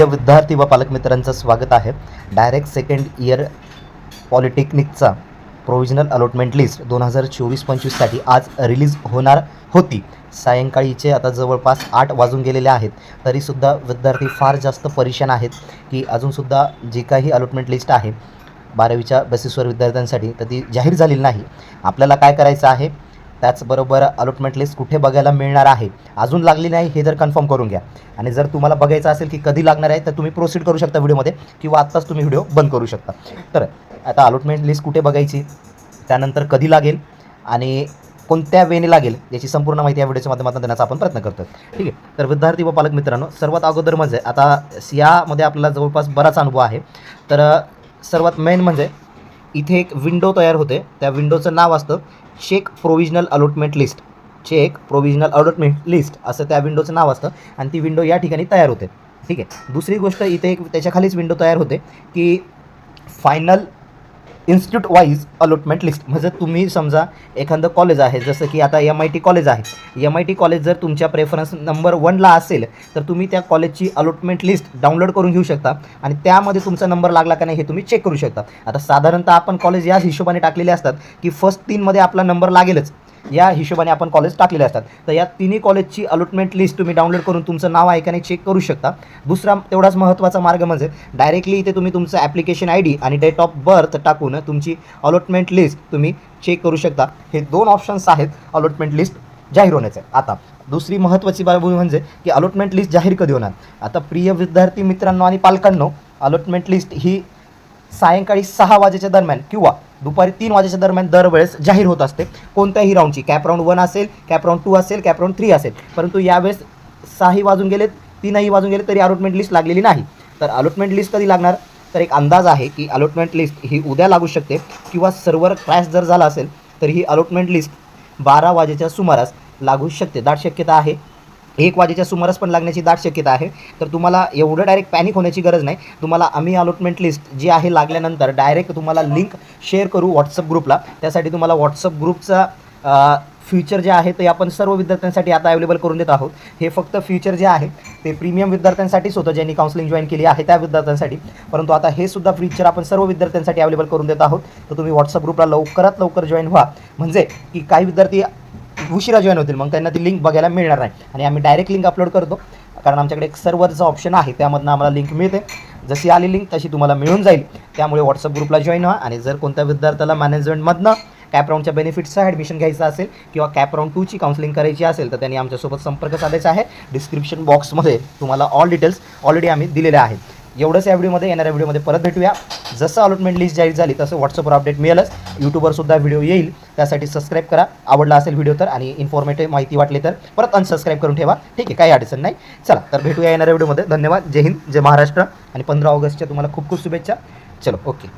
विद्यार्थी व पालकमित्रांचं स्वागत आहे. डायरेक्ट सेकंड इयर पॉलिटेक्निकचा प्रोव्हिजनल अलॉटमेंट लिस्ट दोन हजार चोवीस पंचवीससाठी आज रिलीज होणार होती. सायंकाळीचे आता जवळपास आठ वाजून गेलेले आहेत. तरीसुद्धा विद्यार्थी फार जास्त परेशान आहेत की अजूनसुद्धा जी काही अलॉटमेंट लिस्ट आहे बारावीच्या बेसिसवर विद्यार्थ्यांसाठी तर ती जाहीर झालेली नाही. आपल्याला काय करायचं आहे? त्याचबरोबर अलॉटमेंट लिस्ट कुठे बघायला मिळणार आहे? अजून लागली नाही हे जर कन्फर्म करून घ्या. आणि जर तुम्हाला बघायचं असेल की कधी लागणार आहे तर तुम्ही प्रोसीड करू शकता व्हिडिओमध्ये किंवा आत्ताच तुम्ही व्हिडिओ बंद करू शकता. तर आता अलॉटमेंट लिस्ट कुठे बघायची? त्यानंतर कधी लागेल? आणि कोणत्या वेने लागेल? याची संपूर्ण माहिती या व्हिडिओच्या माध्यमातून देण्याचा आपण प्रयत्न करतो ठीक आहे. तर विद्यार्थी व पालक मित्रांनो सर्वात अगोदर म्हणजे आता यामध्ये आपल्याला जवळपास बराच अनुभव आहे. तर सर्वात मेन म्हणजे इथे एक विंडो तयार होते. त्या विंडोचं नाव असतं check provisional allotment list check provisional allotment list असं त्या विंडोचं नाव असतं आणि ती विंडो या ठिकाणी तयार होते. ठीक आहे. दुसरी गोष्ट इथे एक त्याच्याखालीच विंडो तयार होते की final institute wise allotment list म्हणजे तुम्ही समजा एखादं कॉलेज आहे जसं की आता एम आय टी कॉलेज आहे. एम आय टी कॉलेज जर तुमच्या प्रेफरन्स नंबर वनला असेल तर तुम्ही त्या कॉलेजची अलॉटमेंट लिस्ट डाउनलोड करून घेऊ शकता. आणि त्यामध्ये तुमचा नंबर लागला का नाही हे तुम्ही चेक करू शकता. आता साधारणतः आपण कॉलेज याच हिशोबाने टाकलेले असतात की फर्स्ट तीनमध्ये आपला नंबर लागेलच. या हिशोबाने आपण कॉलेज टाकलेले असतात. तर या तिन्ही कॉलेजची अलॉटमेंट लिस्ट तुम्ही डाउनलोड करून तुमचं नाव आहे का नाही चेक करू शकता. दुसरा तेवढाच महत्त्वाचा मार्ग म्हणजे डायरेक्टली इथे तुम्ही तुमचं ॲप्लिकेशन आय डी आणि डेट ऑफ बर्थ टाकून तुमची अलॉटमेंट लिस्ट तुम्ही चेक करू शकता. हे दोन ऑप्शन्स आहेत अलॉटमेंट लिस्ट जाहीर होण्याचे. आता दुसरी महत्त्वाची बाबी म्हणजे की अलॉटमेंट लिस्ट जाहीर कधी होणार? आता प्रिय विद्यार्थी मित्रांनो आणि पालकांनो अलॉटमेंट लिस्ट ही सायंकाळी सहा वाजेच्या दरम्यान किंवा दुपारी तीन वाजेच्या दरम्यान दरवेळेस जाहीर होत असते कोणत्याही राऊंडची कॅप राऊंड वन असेल कॅप राऊंड टू असेल कॅप राऊंड थ्री असेल. परंतु यावेळेस सहाही वाजून गेले तीनही वाजून गेले तरी अलॉटमेंट लिस्ट लागलेली नाही. तर अलॉटमेंट लिस्ट कधी लागणार? तर एक अंदाज आहे की अलॉटमेंट लिस्ट ही उद्या लागू शकते किंवा सर्व्हर क्रॅश जर झाला असेल तर ही अलॉटमेंट लिस्ट बारा वाजेच्या सुमारास लागू शकते. दाट शक्यता आहे. एक वाजेच्या सुमारास पण लागण्याची दाट शक्यता आहे. तर तुम्हाला एवढं डायरेक्ट पॅनिक होण्याची गरज नाही. तुम्हाला आम्ही अलॉटमेंट लिस्ट जी आहे लागल्यानंतर डायरेक्ट तुम्हाला लिंक शेअर करू व्हॉट्सअप ग्रुपला त्यासाठी तुम्हाला व्हॉट्सअप ग्रुपचा फ्युचर जे आहे ते आपण सर्व विद्यार्थ्यांसाठी आता अवेलेबल करून देत आहोत. हे फक्त फ्युचर जे आहे ते प्रीमियम विद्यार्थ्यांसाठीच होतं ज्यांनी काउन्सिलिंग जॉईन केली आहे त्या विद्यार्थ्यांसाठी. परंतु आता हे सुद्धा फ्युचर आपण सर्व विद्यार्थ्यांसाठी अवेलेबल करून देत आहोत. तर तुम्ही व्हॉट्सअप ग्रुपला लवकरात लवकर जॉईन व्हा. म्हणजे की काही विद्यार्थी उशिरा जॉईन होतील. मग त्यांना ती लिंक बघायला मिळणार नाही. आणि आम्ही डायरेक्ट लिंक अपलोड करतो. कारण आमच्याकडे एक सर्वरचं ऑप्शन आहे. त्यामधनं आम्हाला लिंक मिळते. जशी आली लिंक तशी तुम्हाला मिळून जाईल. त्यामुळे व्हॉट्सअप ग्रुपला जॉईन व्हा. आणि जर कोणत्या विद्यार्थ्याला मॅनेजमेंटमधनं कॅप राऊंडच्या बेनिफिट्सचं ॲडमिशन घ्यायचं असेल किंवा कॅप राऊंड टूची काउन्सिलिंग करायची असेल तर त्यांनी आमच्यासोबत संपर्क साधायचा आहे. डिस्क्रिप्शन बॉक्समध्ये तुम्हाला ऑल डिटेल्स ऑलरेडी आम्ही दिलेले आहेत. एवढंच या व्हिडिओमध्ये येणाऱ्या व्हिडिओमध्ये परत भेटूया. जसं अलॉटमेंट लिस्ट जाहीर झाली तसं व्हॉट्सअपवर अपडेट मिळेलच. यूट्यूबवरसुद्धा व्हिडिओ येईल. त्यासाठी सबस्क्राईब करा. आवडला असेल व्हिडिओ तर आणि इन्फॉर्मेटिव्ह माहिती वाटली तर परत अनसबस्क्राईब करून ठेवा. ठीक आहे काही अडचण नाही. चला तर भेटूया येणाऱ्या व्हिडिओमध्ये धन्यवाद. जय हिंद जय महाराष्ट्र आणि पंधरा ऑगस्टच्या तुम्हाला खूप खूप शुभेच्छा. चलो ओके